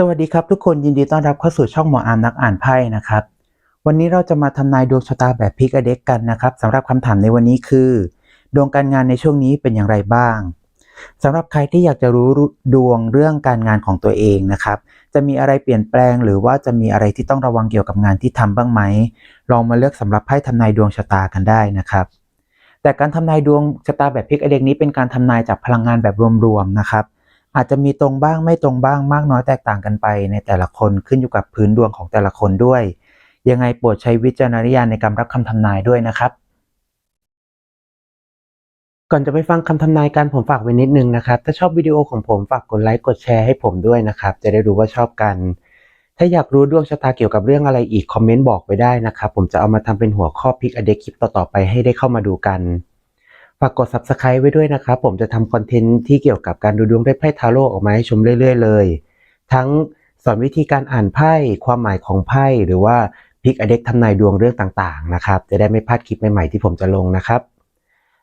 สวัสดีครับทุกคนยินดีต้อนรับเข้าสู่ช่องหมออาร์มนักอ่านไพ่นะครับ วันนี้เราจะมาทำนายดวงชะตาแบบพิกอเด็กกันนะครับสำหรับคำถามในวันนี้คือ ดวงการงานในช่วงนี้เป็นอย่างไรบ้างสำหรับใครที่อยากจะรู้ดวงเรื่องการงานของตัวเองนะครับ จะมีอะไรเปลี่ยนแปลง หรือว่าจะมีอะไรที่ต้องระวังเกี่ยวกับงานที่ทำบ้างไหมลองมาเลือกสำหรับไพ่ทำนายดวงชะตากันได้นะครับ แต่การทำนายดวงชะตาแบบพิกอเด็กนี้เป็นการทำนายจากพลังงานแบบรวมๆนะครับ อาจจะมีตรงบ้างไม่ตรงบ้างมากน้อยแตกต่างกันไป ในแต่ละคนขึ้นอยู่กับพื้นดวงของแต่ละคนด้วย ยังไงโปรดใช้วิจารณญาณในการรับคำทำนายด้วยนะครับ ก่อนจะไปฟังคำทำนายกันผมฝากไว้นิดนึงนะครับ ถ้าชอบวิดีโอของผมฝากกดไลค์กดแชร์ให้ผมด้วยนะครับ จะได้รู้ว่าชอบกัน ถ้าอยากรู้ดวงชะตาเกี่ยวกับเรื่องอะไรอีกคอมเมนต์บอกไว้ได้นะครับ ผมจะเอามาทำเป็นหัวข้อพิกอเดคลิปต่อๆไปให้ได้เข้ามาดูกัน ฝากกด subscribe ไว้ด้วยนะครับ ผมจะทำคอนเทนต์ที่เกี่ยวกับการดูดวงด้วยไพ่ทาโร่ออกมาให้ชมเรื่อย ๆ เลย ทั้งสอนวิธีการอ่านไพ่ความหมายของไพ่หรือว่าพิกอเด็กทำนายดวงเรื่องต่างๆนะครับจะได้ไม่พลาดคลิปใหม่ๆที่ผมจะลงนะครับ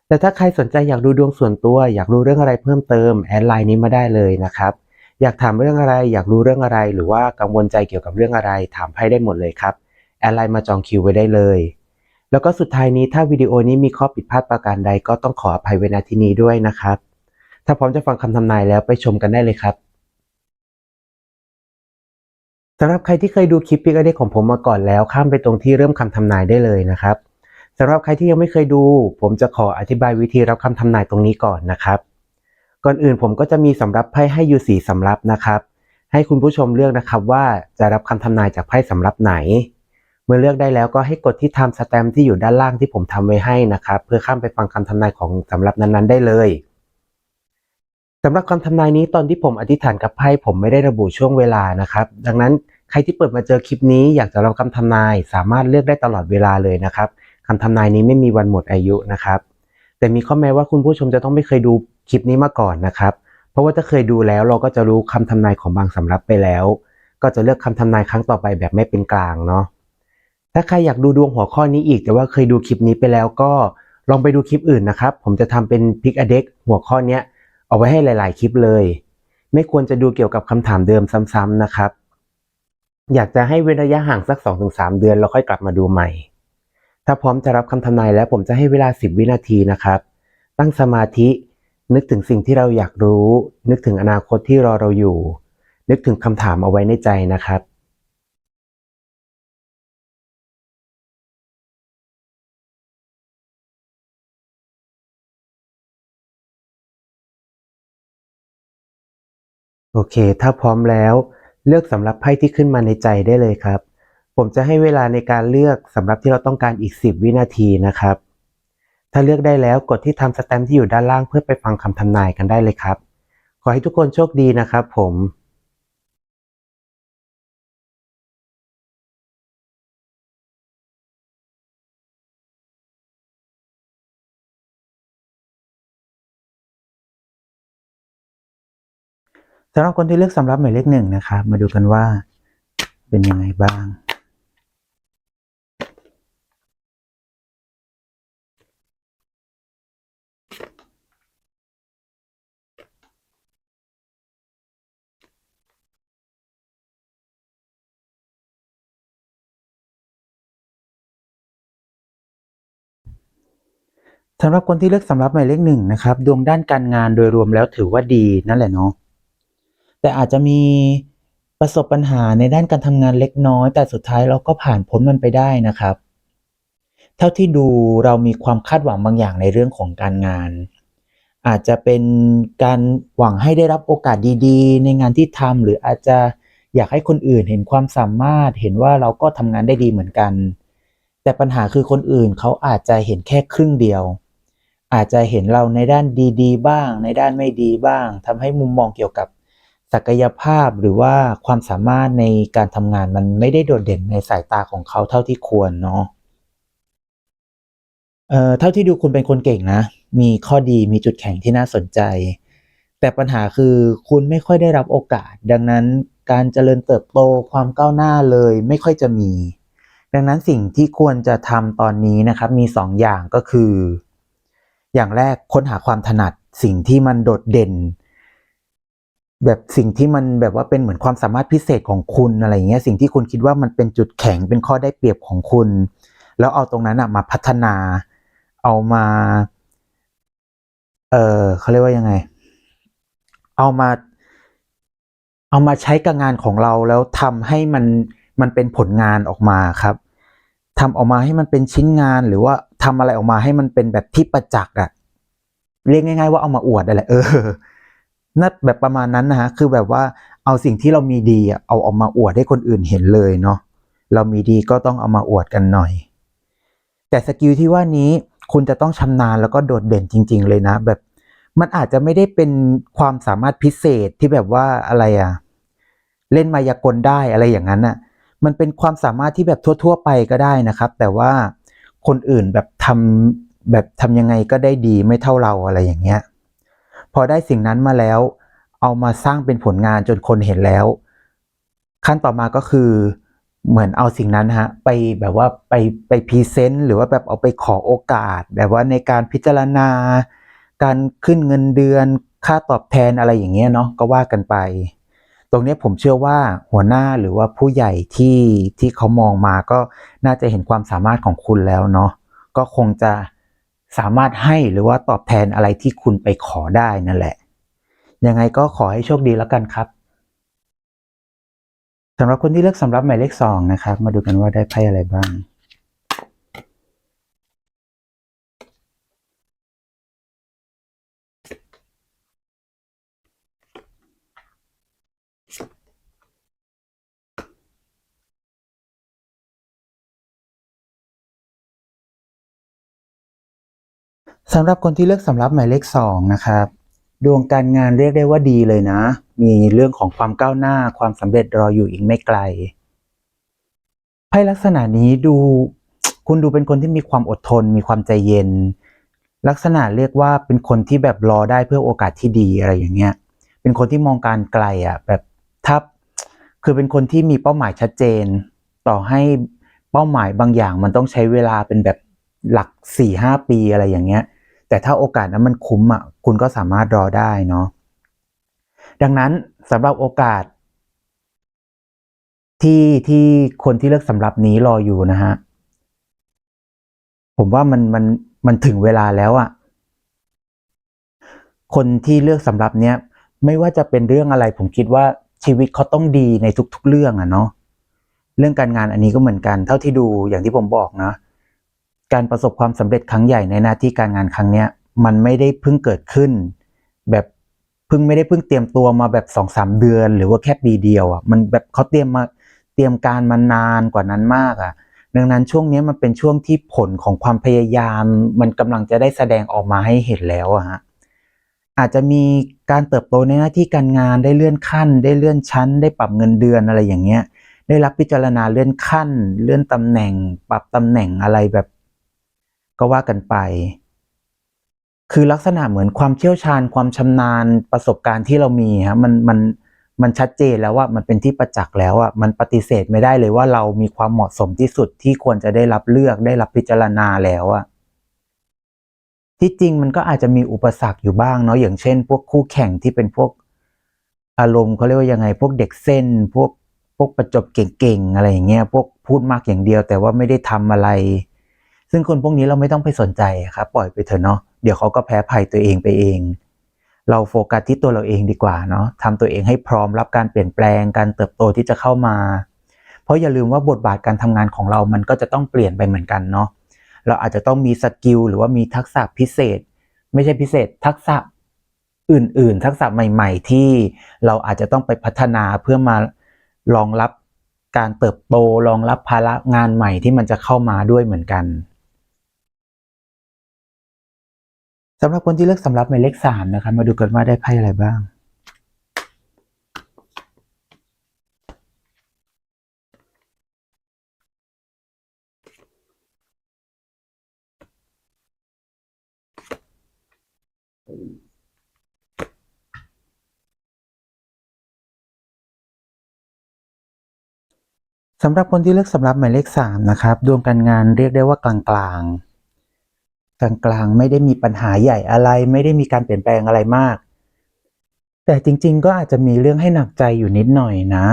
แต่ถ้าใครสนใจอยากดูดวงส่วนตัว อยากรู้เรื่องอะไรเพิ่มเติมแอดไลน์นี้มาได้เลยนะครับ อยากถามเรื่องอะไรอยากรู้เรื่องอะไร หรือว่ากังวลใจเกี่ยวกับเรื่องอะไรถามไพ่ได้หมดเลยครับแอดไลน์มาจองคิวไว้ได้เลย แล้วก็สุดท้ายนี้ถ้าวิดีโอนี้มีข้อผิดพลาดประการใดก็ต้องขออภัยไว้ณที่นี้ด้วยนะครับ ถ้าพร้อมจะฟังคำทำนายแล้วไปชมกันได้เลยครับสำหรับใครที่เคยดูคลิปพิกเด็กของผมมาก่อนแล้วข้ามไปตรงที่เริ่มคำทำนายได้เลยนะครับสำหรับใครที่ยังไม่เคยดู ผมจะขออธิบายวิธีรับคำทำนายตรงนี้ก่อนนะครับ ก่อนอื่นผมก็จะมีสำรับไพ่ให้อยู่สี่สำรับนะครับ ให้คุณผู้ชมเลือกนะครับว่าจะรับคำทำนายจากไพ่สำรับไหน เมื่อเลือกได้แล้วก็ให้กดที่ Time Stamp ที่อยู่ด้านล่างที่ผมทำไว้ให้นะครับ เพื่อข้ามไปฟังคำทำนายของสำหรับนั้นๆ ได้เลยสำหรับคำทำนายนี้ตอนที่ผมอธิษฐานกับไพ่ผมไม่ได้ระบุช่วงเวลานะครับ ดังนั้นใครที่เปิดมาเจอคลิปนี้อยากจะรับคำทำนาย สามารถเลือกได้ตลอดเวลาเลยนะครับคำทำนายนี้ไม่มีวันหมดอายุนะครับ แต่มีข้อแม้ว่าคุณผู้ชมจะต้องไม่เคยดูคลิปนี้มาก่อนนะครับ เพราะว่าถ้าเคยดูแล้วเราก็จะรู้คำทำนายของบางสำรับไปแล้ว ก็จะเลือกคำทำนายครั้งต่อไปแบบไม่เป็นกลางเนาะ ถ้าใครอยากดูดวงหัวข้อนี้อีก แต่ว่าเคยดูคลิปนี้ไปแล้วก็ลองไปดูคลิปอื่นนะครับ ผมจะทำเป็นพิกอเด็กหัวข้อเนี้ยเอาไว้ให้หลาย ๆ คลิปเลย ไม่ควรจะดูเกี่ยวกับคำถามเดิมซ้ำๆนะครับ อยากจะให้เว้นระยะห่างสัก 2-3 เดือนแล้วค่อยกลับมาดูใหม่ ถ้าพร้อมจะรับคำทำนายแล้วผมจะให้เวลา 10 วินาทีนะครับ ตั้งสมาธินึกถึงสิ่งที่เราอยากรู้ นึกถึงอนาคตที่รอเราอยู่ นึกถึงคำถามเอาไว้ในใจนะครับ โอเค ถ้าพร้อมแล้ว เลือกสำหรับไพ่ที่ขึ้นมาในใจได้เลยครับ ผมจะให้เวลาในการเลือกสำหรับที่เราต้องการอีก 10 วินาทีนะครับ ถ้าเลือกได้แล้วกดที่ทำสแตมป์ที่อยู่ด้านล่างเพื่อไปฟังคำทำนายกันได้เลยครับ ขอให้ทุกคนโชคดีนะครับผม สำหรับคนที่เลือกสำรับหมายเลขหนึ่งนะครับ มาดูกันว่าเป็นยังไงบ้าง สำหรับคนที่เลือกสำรับหมายเลขหนึ่งนะครับ ดวงด้านการงานโดยรวมแล้วถือว่าดีนั่นแหละเนาะ แต่อาจจะมีประสบปัญหาในด้านการทำงานเล็กน้อย แต่สุดท้ายเราก็ผ่านพ้นมันไปได้นะครับ เท่าที่ดูเรามีความคาดหวังบางอย่างในเรื่องของการงาน อาจจะเป็นการหวังให้ได้รับโอกาสดีๆ ในงานที่ทำหรืออาจจะอยากให้คนอื่นเห็นความสามารถเห็นว่าเราก็ทำงานได้ดีเหมือนกัน แต่ปัญหาคือคนอื่นเขาอาจจะเห็นแค่ครึ่งเดียว อาจจะเห็นเราในด้านดี ๆ บ้าง ในด้านไม่ดีบ้างทำให้มุมมองเกี่ยวกับ ศักยภาพหรือว่าความสามารถในการทำงานมันไม่ได้โดดเด่นในสายตาของเขาเท่าที่ควรเนาะเอ่อเท่าที่ดูคุณเป็นคนเก่งนะ มีข้อดีมีจุดแข็งที่น่าสนใจ แต่ปัญหาคือคุณไม่ค่อยได้รับโอกาส ดังนั้นการเจริญเติบโตความก้าวหน้าเลยไม่ค่อยจะมี ดังนั้นสิ่งที่ควรจะทำตอนนี้นะครับ มีสองอย่างก็คือ อย่างแรกค้นหาความถนัดสิ่งที่มันโดดเด่น แบบสิ่งที่มันแบบว่าเป็นเหมือนความสามารถพิเศษของคุณอะไรอย่างเงี้ยสิ่งที่คุณคิดว่ามันเป็นจุดแข็งเป็นข้อได้เปรียบของคุณ แล้วเอาตรงนั้นอะมาพัฒนา เอามา เออเขาเรียกว่ายังไง เอามา เอามาใช้กับงานของเราแล้วทำให้มันมันเป็นผลงานออกมาครับทำออกมาให้มันเป็นชิ้นงานหรือว่าทำอะไรออกมาให้มันเป็นแบบที่ประจักษ์อะเรียกง่าย ๆ ว่าเอามาอวดอะไรเออ นั่นแบบประมาณนั้นนะฮะคือแบบว่าเอาสิ่งที่เรามีดีเอาออกมาอวดให้คนอื่นเห็นเลยเนาะเรามีดีก็ต้องเอามาอวดกันหน่อย แต่สกิลที่ว่านี้คุณจะต้องชำนาญแล้วก็โดดเด่นจริง ๆ เลยนะ แบบมันอาจจะไม่ได้เป็นความสามารถพิเศษที่แบบว่าอะไรอะเล่นมายากลได้อะไรอย่างนั้นอะมันเป็นความสามารถที่แบบทั่ว ๆ ไปก็ได้นะครับ แต่ว่าคนอื่นแบบทำแบบทำยังไงก็ได้ดีไม่เท่าเราอะไรอย่างเงี้ย พอได้สิ่งนั้นมาแล้ว เอามาสร้างเป็นผลงานจนคนเห็นแล้ว ขั้นต่อมาก็คือเหมือนเอาสิ่งนั้นฮะไปแบบว่าไปไปพรีเซนต์หรือว่าแบบเอาไปขอโอกาส แบบว่าในการพิจารณา การขึ้นเงินเดือนค่าตอบแทนอะไรอย่างเงี้ยเนาะก็ว่ากันไป ตรงนี้ผมเชื่อว่าหัวหน้าหรือว่าผู้ใหญ่ที่ที่เขามองมาก็น่าจะเห็นความสามารถของคุณแล้วเนาะก็คงจะ สามารถให้หรือว่าตอบแทนอะไรที่คุณไปขอได้นั่นแหละ ยังไงก็ขอให้โชคดีแล้วกันครับสำหรับคนที่เลือกสำรับหมายเลขสองนะครับ มาดูกันว่าได้ไพ่อะไรบ้าง สำหรับคนที่เลือกสำรับหมายเลขสองนะครับ ดวงการงานเรียกได้ว่าดีเลยนะ มีเรื่องของความก้าวหน้าความสำเร็จรออยู่อีกไม่ไกลไพ่ลักษณะนี้ดูคุณดูเป็นคนที่มีความอดทน มีความใจเย็น ลักษณะเรียกว่าเป็นคนที่แบบรอได้เพื่อโอกาสที่ดีอะไรอย่างเงี้ย เป็นคนที่มองการไกลอะแบบถ้าคือเป็นคนที่มีเป้าหมายชัดเจน ต่อให้เป้าหมายบางอย่างมันต้องใช้เวลาเป็นแบบหลักสี่ห้าปีอะไรอย่างเงี้ย แต่ถ้าโอกาสนั้นมันคุ้มอะคุณก็สามารถรอได้เนาะดังนั้นสำหรับโอกาส ที่ที่คนที่เลือกสำหรับนี้รออยู่นะฮะผมว่ามันมันมันถึงเวลาแล้วอะคนที่เลือกสำหรับเนี้ยไม่ว่าจะเป็นเรื่องอะไร ผมคิดว่าชีวิตเขาต้องดีในทุก ๆ เรื่องอะเนาะเรื่องการงานอันนี้ก็เหมือนกัน เท่าที่ดูอย่างที่ผมบอกนะ การประสบความสำเร็จครั้งใหญ่ในหน้าที่การงานครั้งเนี้ยมันไม่ได้เพิ่งเกิดขึ้น แบบเพิ่งไม่ได้เพิ่งเตรียมตัวมาแบบสองสามเดือน หรือว่าแค่ปีเดียวอะมันแบบเขาเตรียมมาเตรียมการมานานกว่านั้นมากอะ ดังนั้นช่วงนี้มันเป็นช่วงที่ผลของความพยายาม มันกำลังจะได้แสดงออกมาให้เห็นแล้วอะฮะอาจจะมีการเติบโตในหน้าที่การงานได้เลื่อนขั้น ได้เลื่อนชั้น ได้ปรับเงินเดือนอะไรอย่างเงี้ย ได้รับพิจารณาเลื่อนขั้น เลื่อนตำแหน่ง ปรับตำแหน่งอะไรแบบ ก็ว่ากันไป คือลักษณะเหมือนความเชี่ยวชาญความชำนาญประสบการณ์ที่เรามีฮะมันมันมันชัดเจนแล้วว่ามันเป็นที่ประจักษ์แล้วอะมันปฏิเสธไม่ได้เลยว่าเรามีความเหมาะสมที่สุดที่ควรจะได้รับเลือกได้รับพิจารณาแล้วอะที่จริงมันก็อาจจะมีอุปสรรคอยู่บ้างเนาะอย่างเช่น พวกคู่แข่งที่เป็นพวกอารมณ์เขาเรียกว่ายังไง พวกเด็กเส้น พวกพวกประจบเก่งๆอะไรอย่างเงี้ยพวกพูดมากอย่างเดียว แต่ว่าไม่ได้ทำอะไร ซึ่งคนพวกนี้เราไม่ต้องไปสนใจครับปล่อยไปเถอะเนาะเดี๋ยวเขาก็แพ้ภัยตัวเองไปเอง เราโฟกัสที่ตัวเราเองดีกว่าเนาะทำตัวเองให้พร้อมรับการเปลี่ยนแปลงการเติบโตที่จะเข้ามา เพราะอย่าลืมว่าบทบาทการทำงานของเรามันก็จะต้องเปลี่ยนไปเหมือนกันเนาะเราอาจจะต้องมีสกิลหรือว่ามีทักษะพิเศษ ไม่ใช่พิเศษ ทักษะอื่น ๆ ทักษะใหม่ ๆ ที่เราอาจจะต้องไปพัฒนาเพื่อมารองรับการเติบโตรองรับภาระงานใหม่ที่มันจะเข้ามาด้วยเหมือนกัน สำหรับคนที่เลือกสำรับหมายเลขสามนะครับ มาดูกันว่าได้ไพ่อะไรบ้าง สำหรับคนที่เลือกสำรับหมายเลขสามนะครับ ดวงการงานเรียกได้ว่ากลางกลาง กลางๆไม่ได้มีปัญหาใหญ่อะไร ไม่ได้มีการเปลี่ยนแปลงอะไรมาก แต่จริง ๆ ก็อาจจะมีเรื่องให้หนักใจอยู่นิดหน่อยนะ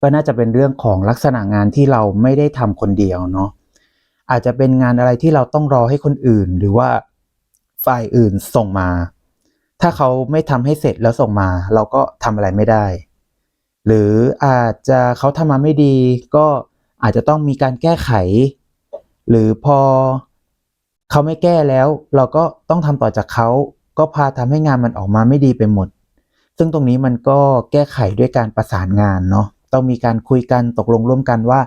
ก็น่าจะเป็นเรื่องของลักษณะงานที่เราไม่ได้ทำคนเดียวเนาะอาจจะเป็นงานอะไรที่เราต้องรอให้คนอื่น หรือว่าฝ่ายอื่นส่งมา ถ้าเขาไม่ทำให้เสร็จแล้วส่งมา เราก็ทำอะไรไม่ได้ หรืออาจจะเขาทำมาไม่ดี ก็อาจจะต้องมีการแก้ไข หรือพอ เขาไม่แก้แล้ว เราก็ต้องทำต่อจากเขา ก็พาทำให้งานมันออกมาไม่ดีไปหมด ซึ่งตรงนี้มันก็แก้ไขด้วยการประสานงานเนาะต้องมีการคุยกันตกลงร่วมกันว่า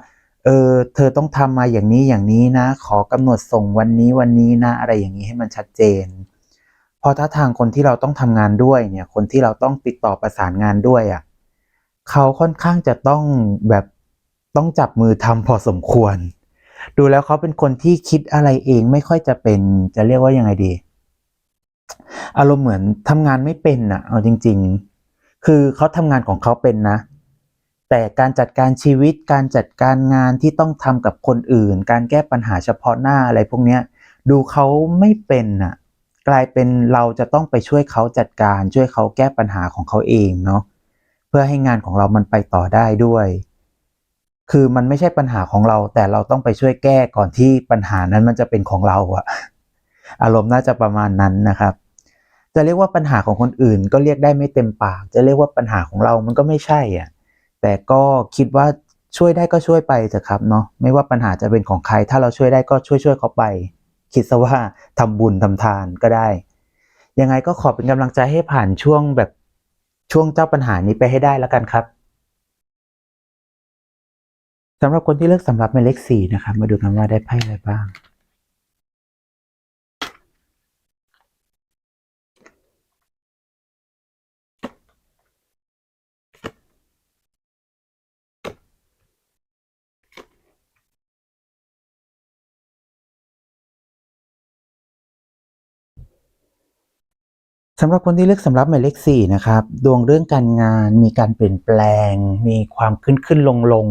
เออเธอต้องทำมาอย่างนี้อย่างนี้นะ ขอกำหนดส่งวันนี้วันนี้นะ อะไรอย่างนี้ให้มันชัดเจนพอถ้าทางคนที่เราต้องทำงานด้วยเนี่ย คนที่เราต้องติดต่อประสานงานด้วยอะ่ะเขาค่อนข้างจะต้องแบบต้องจับมือทำพอสมควร ดูแล้วเขาเป็นคนที่คิดอะไรเองไม่ค่อยจะเป็น จะเรียกว่ายังไงดี อารมณ์เหมือนทำงานไม่เป็นน่ะเอาจริง ๆ คือเขาทำงานของเขาเป็นนะ แต่การจัดการชีวิตการจัดการงานที่ต้องทำกับคนอื่น การแก้ปัญหาเฉพาะหน้าอะไรพวกเนี้ย ดูเขาไม่เป็นน่ะกลายเป็นเราจะต้องไปช่วยเขาจัดการ ช่วยเขาแก้ปัญหาของเขาเองเนาะเพื่อให้งานของเรามันไปต่อได้ด้วย คือมันไม่ใช่ปัญหาของเรา แต่เราต้องไปช่วยแก้ก่อนที่ปัญหานั้นมันจะเป็นของเราอะอารมณ์น่าจะประมาณนั้นนะครับ จะเรียกว่าปัญหาของคนอื่น ก็เรียกได้ไม่เต็มปาก จะเรียกว่าปัญหาของเรามันก็ไม่ใช่อะแต่ก็คิดว่าช่วยได้ก็ช่วยไปเถอะครับเนาะไม่ว่าปัญหาจะเป็นของใคร ถ้าเราช่วยได้ก็ช่วยช่วยเขาไป คิดซะว่าทำบุญทำทานก็ได้ ยังไงก็ขอเป็นกำลังใจให้ผ่านช่วงแบบช่วงเจ้าปัญหานี้ไปให้ได้แล้วกันครับ สำหรับคนที่เลือกสำหรับหมายเลขสี่นะครับ มาดูกันว่าได้ไพ่อะไรบ้างสำหรับคนที่เลือกสำรับหมายเลขสี่นะครับ ดวงเรื่องการงานมีการเปลี่ยนแปลง มีความขึ้นขึ้นลงลง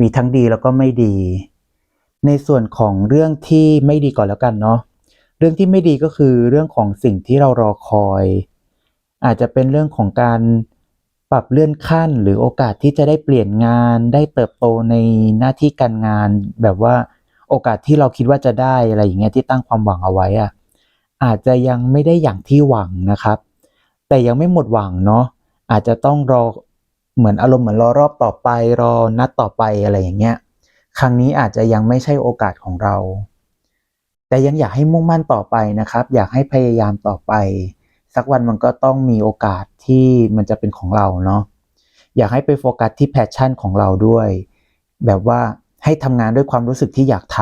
มีทั้งดีแล้วก็ไม่ดี ในส่วนของเรื่องที่ไม่ดีก่อนแล้วกันเนาะเรื่องที่ไม่ดีก็คือเรื่องของสิ่งที่เรารอคอย อาจจะเป็นเรื่องของการปรับเลื่อนขั้นหรือโอกาสที่จะได้เปลี่ยนงานได้เติบโตในหน้าที่การงาน แบบว่าโอกาสที่เราคิดว่าจะได้อะไรอย่างเงี้ยที่ตั้งความหวังเอาไว้อะอาจจะยังไม่ได้อย่างที่หวังนะครับ แต่ยังไม่หมดหวังเนาะอาจจะต้องรอ เหมือนอารมณ์เหมือนรอรอบต่อไปรอนัดต่อไปอะไรอย่างเงี้ย ครั้งนี้อาจจะยังไม่ใช่โอกาสของเรา แต่ยังอยากให้มุ่งมั่นต่อไปนะครับ อยากให้พยายามต่อไป สักวันมันก็ต้องมีโอกาสที่มันจะเป็นของเราเนาะอยากให้ไปโฟกัสที่แพชชั่นของเราด้วย แบบว่าให้ทำงานด้วยความรู้สึกที่อยากท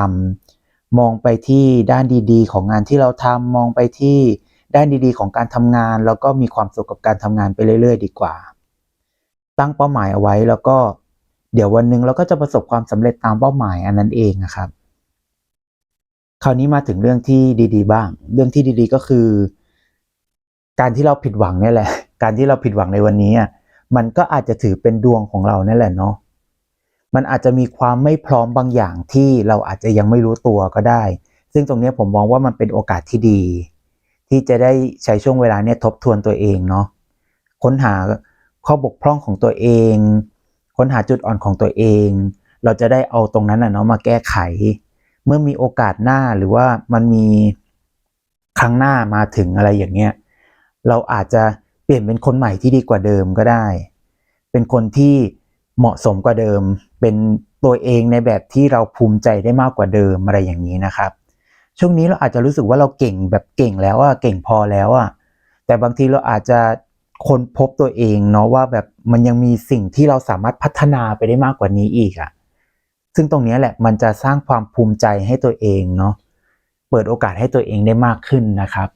ำมองไปที่ด้านดีๆ ของงานที่เราทำมองไปที่ด้านดีๆ ของการทำงาน แล้วก็มีความสุขกับการทำงานไปเรื่อย ๆ ดีกว่า ตั้งเป้าหมายเอาไว้ แล้วก็เดี๋ยววันหนึ่งเราก็จะประสบความสำเร็จตามเป้าหมายอันนั้นเองนะครับ คราวนี้มาถึงเรื่องที่ดี ๆ บ้าง เรื่องที่ดี ๆ ก็คือ การที่เราผิดหวังเนี่ยแหละ การที่เราผิดหวังในวันนี้มันก็อาจจะถือเป็นดวงของเรานั่นแหละเนาะมันอาจจะมีความไม่พร้อมบางอย่างที่เราอาจจะยังไม่รู้ตัวก็ได้ ซึ่งตรงนี้ผมมองว่ามันเป็นโอกาสที่ดี ที่จะได้ใช้ช่วงเวลาเนี่ยทบทวนตัวเองเนาะค้นหา ข้อบกพร่องของตัวเอง ค้นหาจุดอ่อนของตัวเอง เราจะได้เอาตรงนั้นนะเนาะมาแก้ไข เมื่อมีโอกาสหน้าหรือว่ามันมีครั้งหน้ามาถึงอะไรอย่างเงี้ยเราอาจจะเปลี่ยนเป็นคนใหม่ที่ดีกว่าเดิมก็ได้ เป็นคนที่เหมาะสมกว่าเดิม เป็นตัวเองในแบบที่เราภูมิใจได้มากกว่าเดิมอะไรอย่างนี้นะครับ ช่วงนี้เราอาจจะรู้สึกว่าเราเก่งแบบเก่งแล้วอะเก่งพอแล้วอะแต่บางทีเราอาจจะ ค้นพบตัวเองเนาะว่าแบบมันยังมีสิ่งที่เราสามารถพัฒนาไปได้มากกว่านี้อีกอะซึ่งตรงนี้แหละมันจะสร้างความภูมิใจให้ตัวเองเนาะเปิดโอกาสให้ตัวเองได้มากขึ้นนะครับ